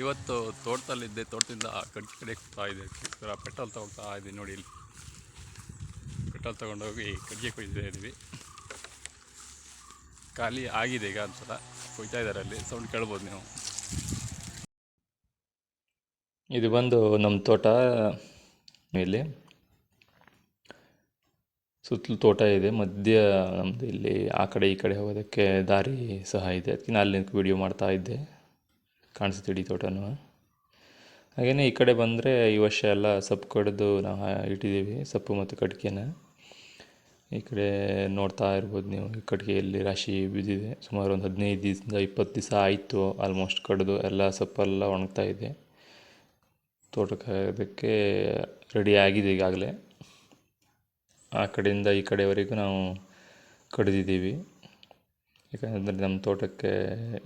ಇವತ್ತು ತೋಟದಲ್ಲಿದ್ದೆ, ತೋಟದಿಂದ ಕಡೆ ಕಡೆ ಹೋಗ್ತಾ ಇದೆ ಅದಕ್ಕೋಸ್ಕರ ಪೆಟ್ರೋಲ್ ತೊಗೊಳ್ತಾ ಇದ್ದೀನಿ ನೋಡಿ ಇಲ್ಲಿ. ಪೆಟ್ರೋಲ್ ತೊಗೊಂಡೋಗಿ ಕಡಿಗೆ ಕೊಯ್ತಾ ಇದ್ದೀವಿ. ಖಾಲಿ ಆಗಿದೆ ಈಗ ಒಂದ್ಸಲ. ಕೊಯ್ತಾ ಇದ್ದಾರೆ ಅಲ್ಲಿ. ಸೌಂಡ್ ಕೇಳ್ಬೋದು ನೀವು. ಇದು ಬಂದು ನಮ್ಮ ತೋಟ ಇಲ್ಲಿ. ಸುತ್ತಲೂ ತೋಟ ಇದೆ. ಮಧ್ಯ ನಮ್ಮದು ಇಲ್ಲಿ ಆ ಕಡೆ ಈ ಕಡೆ ಹೋಗೋದಕ್ಕೆ ದಾರಿ ಸಹ ಇದೆ. ಅದಕ್ಕೆ ನಾನು ಅಲ್ಲಿ ವಿಡಿಯೋ ಮಾಡ್ತಾ ಇದ್ದೆ. ಕಾಣಿಸುತ್ತೆ ಇಡೀ ತೋಟನೂ. ಹಾಗೆಯೇ ಈ ಕಡೆ ಬಂದರೆ ಈ ವರ್ಷ ಎಲ್ಲ ಸೊಪ್ಪು ಕಡಿದು ನಾವು ಇಟ್ಟಿದ್ದೀವಿ, ಸೊಪ್ಪು ಮತ್ತು ಕಟ್ಗೆನ. ಈ ಕಡೆ ನೋಡ್ತಾ ಇರ್ಬೋದು ನೀವು, ಈ ಕಟ್ಗೆಯಲ್ಲಿ ರಾಶಿ ಬಿದ್ದಿದೆ. ಸುಮಾರು ಒಂದು ಹದಿನೈದು ದಿವಸದಿಂದ ಇಪ್ಪತ್ತು ದಿವಸ ಆಯಿತು ಆಲ್ಮೋಸ್ಟ್ ಕಡಿದು ಎಲ್ಲ ಸೊಪ್ಪೆಲ್ಲ ಒಣಗ್ತಾ ಇದೆ. ತೋಟಕ್ಕೆ ರೆಡಿ ಆಗಿದೆ ಈಗಾಗಲೇ. ಆ ಕಡೆಯಿಂದ ಈ ಕಡೆವರೆಗೂ ನಾವು ಕಡಿದಿದ್ದೀವಿ. ಯಾಕಂದರೆ ನಮ್ಮ ತೋಟಕ್ಕೆ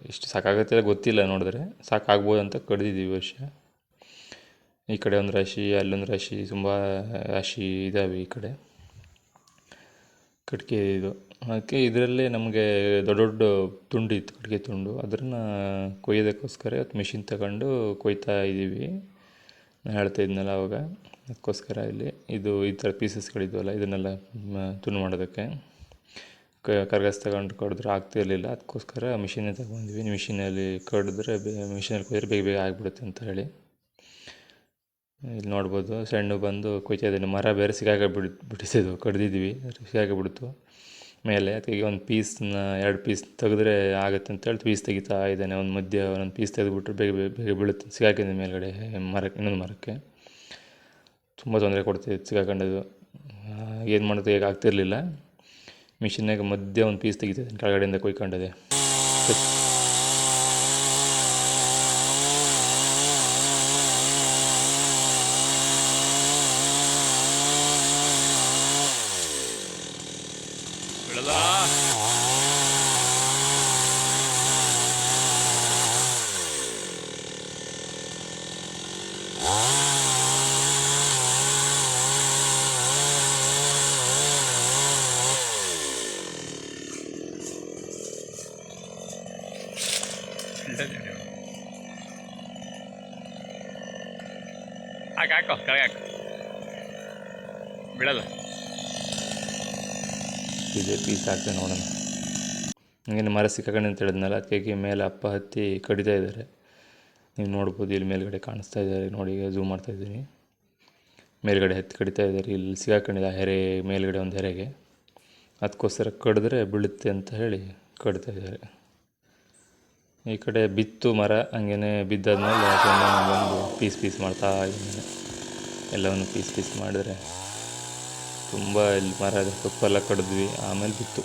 ಇಷ್ಟು ಸಾಕಾಗುತ್ತೆ ಗೊತ್ತಿಲ್ಲ ನೋಡಿದ್ರೆ. ಸಾಕಾಗ್ಬೋದು ಅಂತ ಕಡಿದಿದ್ದೀವಿ ವರ್ಷ. ಈ ಕಡೆ ಒಂದು ರಾಶಿ ಅಲ್ಲೊಂದು ರಾಶಿ, ತುಂಬ ರಾಶಿ ಇದ್ದಾವೆ ಈ ಕಡೆ. ಕಟ್ಗೆ ಇದು. ಅದಕ್ಕೆ ಇದರಲ್ಲೇ ನಮಗೆ ದೊಡ್ಡ ದೊಡ್ಡ ತುಂಡು ಇತ್ತು, ಕಟ್ಗೆ ತುಂಡು. ಅದನ್ನು ಕೊಯ್ಯೋದಕ್ಕೋಸ್ಕರ ಇವತ್ತು ಮಿಷಿನ್ ತಗೊಂಡು ಕೊಯ್ತಾ ಇದ್ದೀವಿ. ನಾನು ಹೇಳ್ತಾ ಇದ್ನಲ್ಲ ಅವಾಗ. ಅದಕ್ಕೋಸ್ಕರ ಇಲ್ಲಿ. ಇದು ಈ ಥರ ಪೀಸಸ್ಗಳಿದ್ವಲ್ಲ ಇದನ್ನೆಲ್ಲ ತುಂಡು ಮಾಡೋದಕ್ಕೆ. ಕರ್ಗಸ್ ತಗೊಂಡು ಕಡಿದ್ರೆ ಆಗ್ತಿರಲಿಲ್ಲ ಅದಕ್ಕೋಸ್ಕರ ಮಿಷಿನೇ ತಗೊಂಡ್ವಿ. ಮಿಷಿನಲ್ಲಿ ಕಡಿದ್ರೆ ಬೇ ಮಿಷಿನಲ್ಲಿ ಕೊಯ್ದ್ರೆ ಬೇಗ ಬೇಗ ಆಗಿಬಿಡುತ್ತೆ ಅಂತ ಹೇಳಿ. ಇಲ್ಲಿ ನೋಡ್ಬೋದು, ಸಣ್ಣ ಬಂದು ಕೊಯ್ತಾ ಇದ್ದೀನಿ. ಮರ ಬೇರೆ ಸಿಗಾಕ ಬಿಡ್ ಬಿಡಿಸಿದ್ವು ಕಡ್ದಿದ್ವಿ. ಸಿಗಾಕ ಬಿಡ್ತು. ಮೇಲೆ ಅದಕ್ಕೆ ಒಂದು ಪೀಸ್ನ ಎರಡು ಪೀಸ್ ತೆಗೆದ್ರೆ ಆಗುತ್ತೆ ಅಂತೇಳಿ ಪೀಸ್ ತೆಗಿತಾ ಇದ್ದಾನೆ. ಒಂದು ಮಧ್ಯ ಒಂದೊಂದು ಪೀಸ್ ತೆಗೆದುಬಿಟ್ರೆ ಬೇಗ ಬೇಗ ಬೀಳುತ್ತೆ ಸಿಗಾಕಿದ್ದೀನಿ ಮೇಲ್ಗಡೆ ಮರಕ್ಕೆ, ಇನ್ನೊಂದು ಮರಕ್ಕೆ. ತುಂಬ ತೊಂದರೆ ಕೊಡ್ತಿತ್ತು ಸಿಗಾಕೊಂಡದು ಏನು ಮಾಡೋದು? ಹೇಗೆ ಆಗ್ತಿರಲಿಲ್ಲ. ಮಿಷಿನ್ನಾಗ ಮಧ್ಯ ಒಂದು ಪೀಸ್ ತೆಗಿತಿದ್ದೀನಿ ಕೆಳಗಡೆಯಿಂದ ಕೊಯ್ಕೊಂಡಿದೆ. ಬಿಡಲ್ಲ ಹಾಕು ಹಾಕೋ ಹಾಕು. ಬಿಡಲ್ಲ ಇದೆ ಪೀಸ್ ಹಾಕ್ತೇನೆ ನೋಡೋಣ. ಹಂಗೆ ಮರ ಸಿಕ್ಕಾಕೊಂಡು ಅಂತ ಹೇಳಿದ್ನಲ್ಲ ಅದಕ್ಕೆ ಮೇಲೆ ಅಪ್ಪ ಹತ್ತಿ ಕಡಿತಾ ಇದ್ದಾರೆ. ನೀವು ನೋಡ್ಬೋದು ಇಲ್ಲಿ ಮೇಲ್ಗಡೆ ಕಾಣಿಸ್ತಾ ಇದ್ದಾರೆ. ನೋಡಿ, ಈಗ ಝೂಮ್ ಮಾಡ್ತಾ ಇದ್ದೀನಿ. ಮೇಲ್ಗಡೆ ಹತ್ತಿ ಕಡಿತಾ ಇದ್ದಾರೆ. ಇಲ್ಲಿ ಸಿಗಾಕೊಂಡಿದೆ ಆ ಹೆರೆ, ಮೇಲ್ಗಡೆ ಒಂದು ಹೆರೆಗೆ. ಅದಕ್ಕೋಸ್ಕರ ಕಡಿದ್ರೆ ಬೀಳುತ್ತೆ ಅಂತ ಹೇಳಿ ಕಡಿತಾ ಇದ್ದಾರೆ. ಈ ಕಡೆ ಬಿತ್ತು ಮರ ಹಂಗೇ ಬಿದ್ದಾದ್ಮೇಲೆ ಅದನ್ನು ಒಂದು ಪೀಸ್ ಪೀಸ್ ಮಾಡ್ತಾ ಇದ್ದೀನಿ. ಎಲ್ಲವನ್ನು ಪೀಸ್ ಪೀಸ್ ಮಾಡಿದ್ರೆ ತುಂಬ ಇಲ್ಲಿ ಮರ ಸೊಪ್ಪೆಲ್ಲ ಕಡಿದ್ವಿ, ಆಮೇಲೆ ಬಿತ್ತು.